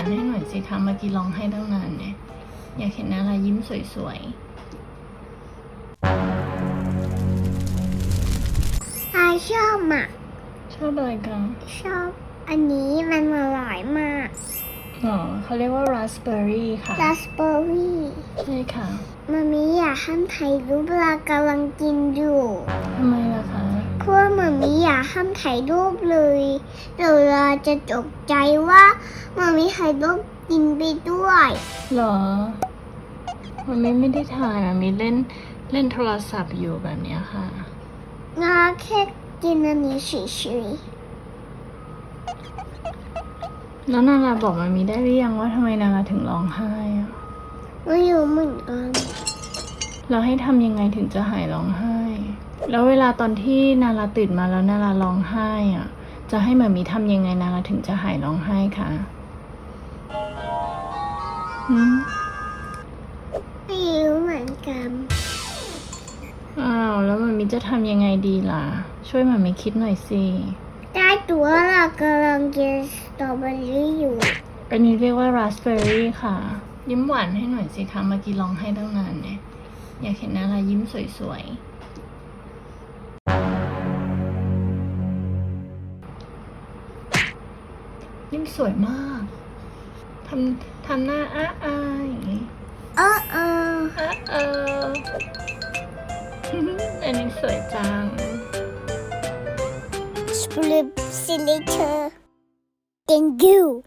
านให้หน่อยสิคะเมื่อกี้ร้องให้ตั้งนานเนี่ย อยากเห็นนารายิ้มสวยอายชอบอะๆชอบอะไรกันชอบอันนี้มันอร่อยมากอ๋อเขาเรียกว่าราสเบอร์รี่ค่ะราสเบอร์รี่ใช่ค่ะมามีอยากห้ามถ่ายรูปเวลากำลังกินอยู่ มีอยากห้ามถ่ายรูปเลยเดี๋ยวเราจะตกใจว่ามามีถ่ายรูปกินไปด้วยหรอ มันไม่ไม่ได้ถ่ายมันมีเล่นเล่นโทรศัพท์อยู่แบบเนี้ยค่ะนาแค่กินอันนี้เฉยแล้วนาราบอกมันมีได้หรือยังว่าทำไมนาราถึงร้องไห้อะๆไม่รู้เหมือนกัน เราให้ทำยังไงถึงจะหายร้องไห้ แล้วเวลาตอนที่นาราตื่นมาแล้วนาราร้องไห้อะจะให้หมามีทำยังไงนาราถึงจะหายร้องไห้คะหืมไม่รู้เหมือนกันอ้าวแล้วหมามีจะทำยังไงดีล่ะ ช่วยหมามีคิดหน่อยสิได้ตัวเรากำลังกินสตรอเบอรี่อยู่ อันนี้เรียกว่าราสเบอร์รี่ค่ะ ยิ้มหวานให้หน่อยสิคะเมื่อกี้ร้องให้ตั้งนานเนี่ยอยากเห็นนารายิ้มสวยๆ ยิ้มสวยมากทำทำหน้าอ้าอายอย่างงี้เออเอออ้าเอออันนี้สวยจังสปริปซิลิเตอร์ thank you